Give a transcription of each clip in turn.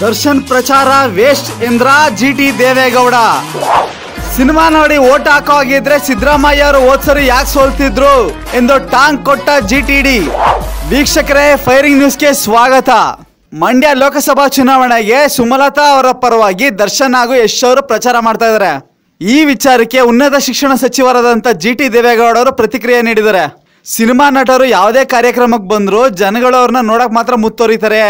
ದರ್ಶನ್ ಪ್ರಚಾರ ವೇಸ್ಟ್ ಎಂದ್ರ G T Devegowda. Cinema ನೋಡಿ ಓಟ್ ಹಾಕೋ ಆಗಿದ್ರೆ ಸಿದ್ದರಾಮಯ್ಯ ಅವರು ಓದ್ಸರು ಯಾಕೆ ಸೋಲ್ತಿದ್ರು ಎಂದು ಟಾಂಗ್ ಕೊಟ್ಟ ಜಿ ಟಿ ಡಿ. ವೀಕ್ಷಕರೇ, ಫೈರಿಂಗ್ ನ್ಯೂಸ್ಗೆ ಸ್ವಾಗತ. ಮಂಡ್ಯ ಲೋಕಸಭಾ ಚುನಾವಣೆಗೆ ಸುಮಲತಾ ಅವರ ಪರವಾಗಿ ದರ್ಶನ್ ಹಾಗೂ ಯಶ್ ಅವರು ಪ್ರಚಾರ ಮಾಡ್ತಾ ಇದ್ದಾರೆ. ಈ ವಿಚಾರಕ್ಕೆ ಉನ್ನತ ಶಿಕ್ಷಣ ಸಚಿವರಾದಂಥ ಜಿ ಟಿ ದೇವೇಗೌಡ ಅವರು ಪ್ರತಿಕ್ರಿಯೆ ನೀಡಿದ್ದಾರೆ. ಸಿನಿಮಾ ನಟರು ಯಾವುದೇ ಕಾರ್ಯಕ್ರಮಕ್ಕೆ ಬಂದ್ರು ಜನಗಳು ಅವ್ರನ್ನ ನೋಡೋಕೆ ಮಾತ್ರ ಮುತ್ತೊರಿತಾರೆ.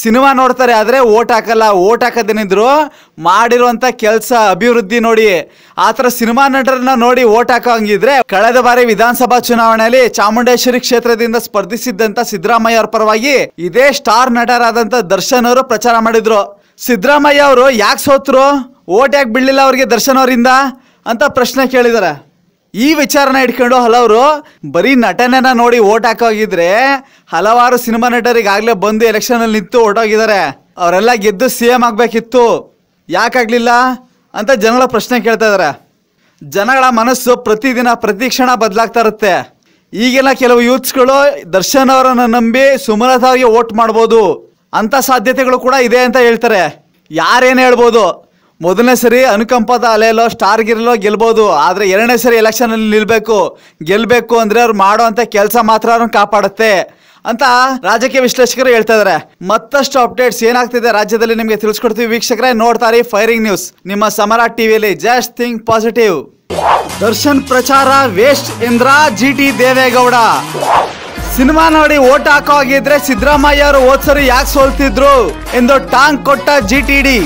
ಸಿನಿಮಾ ನೋಡ್ತಾರೆ, ಆದ್ರೆ ಓಟ್ ಹಾಕಲ್ಲ. ಓಟ್ ಹಾಕೋದೇನಿದ್ರು ಮಾಡಿರುವಂಥ ಕೆಲಸ, ಅಭಿವೃದ್ಧಿ ನೋಡಿ. ಆ ಥರ ಸಿನಿಮಾ ನಟರನ್ನ ನೋಡಿ ಓಟ್ ಹಾಕೋಂಗಿದ್ರೆ ಕಳೆದ ಬಾರಿ ವಿಧಾನಸಭಾ ಚುನಾವಣೆಯಲ್ಲಿ ಚಾಮುಂಡೇಶ್ವರಿ ಕ್ಷೇತ್ರದಿಂದ ಸ್ಪರ್ಧಿಸಿದ್ದಂಥ ಸಿದ್ದರಾಮಯ್ಯ ಅವ್ರ ಪರವಾಗಿ ಇದೇ ಸ್ಟಾರ್ ನಟರಾದಂಥ ದರ್ಶನ್ ಅವರು ಪ್ರಚಾರ ಮಾಡಿದ್ರು. ಸಿದ್ದರಾಮಯ್ಯ ಅವರು ಯಾಕೆ ಸೋತ್ರು? ಓಟ್ ಯಾಕೆ ಬೀಳಲಿಲ್ಲ ಅವರಿಗೆ ದರ್ಶನ್ ಅವರಿಂದ? ಅಂತ ಪ್ರಶ್ನೆ ಕೇಳಿದ್ದಾರೆ ಈ ವಿಚಾರನ ಇಟ್ಕೊಂಡು ಹಲವರು ಬರೀ ನಟನೆನ ನೋಡಿ ಓಟ್ ಹಾಕೋಗಿದ್ರೆ ಹಲವಾರು ಸಿನಿಮಾ ನಟರಿಗೆ ಆಗ್ಲೇ ಬಂದು ಎಲೆಕ್ಷನ್ ಅಲ್ಲಿ ನಿಂತು ಓಟೋಗಿದ್ದಾರೆ ಅವರೆಲ್ಲ ಗೆದ್ದು ಸಿ ಎಂ ಆಗ್ಬೇಕಿತ್ತು. ಯಾಕಾಗ್ಲಿಲ್ಲ ಅಂತ ಜನಗಳ ಪ್ರಶ್ನೆ ಕೇಳ್ತಾ ಇದಾರೆ. ಜನಗಳ ಮನಸ್ಸು ಪ್ರತಿದಿನ ಪ್ರತಿ ಕ್ಷಣ ಬದಲಾಗ್ತಾ ಇರುತ್ತೆ. ಈಗೆಲ್ಲ ಕೆಲವು ಯೂತ್ಸ್ಗಳು ದರ್ಶನ್ ಅವರನ್ನ ನಂಬಿ ಸುಮಲತಾ ಅವರಿಗೆ ವೋಟ್ ಮಾಡ್ಬೋದು ಅಂತ ಸಾಧ್ಯತೆಗಳು ಕೂಡ ಇದೆ ಅಂತ ಹೇಳ್ತಾರೆ. ಯಾರೇನು ಹೇಳ್ಬೋದು? ಮೊದಲನೇ ಸರಿ ಅನುಕಂಪದ ಅಲೆಯಲ್ಲೋ ಸ್ಟಾರ್ ಗಿರಲೋ ಗೆಲ್ಬೋದು. ಆದರೆ ಎರಡನೇ ಸರಿ ಎಲೆಕ್ಷನಲ್ಲಿ ಅಲ್ಲಿ ಗೆಲ್ಲಬೇಕು ಅಂದ್ರೆ ಅವ್ರು ಮಾಡೋವಂಥ ಕೆಲಸ ಮಾತ್ರ ಅವ್ರನ್ನ ಕಾಪಾಡುತ್ತೆ ಅಂತ ರಾಜಕೀಯ ವಿಶ್ಲೇಷಕರು ಹೇಳ್ತಾ ಇದಾರೆ. ಮತ್ತಷ್ಟು ಅಪ್ಡೇಟ್ಸ್ ಏನಾಗ್ತಿದೆ ರಾಜ್ಯದಲ್ಲಿ ನಿಮಗೆ ತಿಳಿಸ್ಕೊಡ್ತೀವಿ ವೀಕ್ಷಕರೇ. ನೋಡ್ತಾರೆ ಫೈರಿಂಗ್ ನ್ಯೂಸ್ ನಿಮ್ಮ ಸಮರ ಟಿವಿಯಲ್ಲಿ ಜಸ್ಟ್ ಥಿಂಕ್ ಪಾಸಿಟಿವ್ ದರ್ಶನ್ ಪ್ರಚಾರ ವೇಸ್ಟ್ ಎಂದ್ರ ಜಿ ಟಿ ದೇವೇಗೌಡ. ಸಿನಿಮಾ ನೋಡಿ ಓಟ್ ಹಾಕೋ ಆಗಿದ್ರೆ ಸಿದ್ದರಾಮಯ್ಯ ಅವರು ಓದ್ಸರು ಯಾಕೆ ಸೋಲ್ತಿದ್ರು ಎಂದು ಟಾಂಗ್ ಕೊಟ್ಟ ಜಿ ಟಿ ಡಿ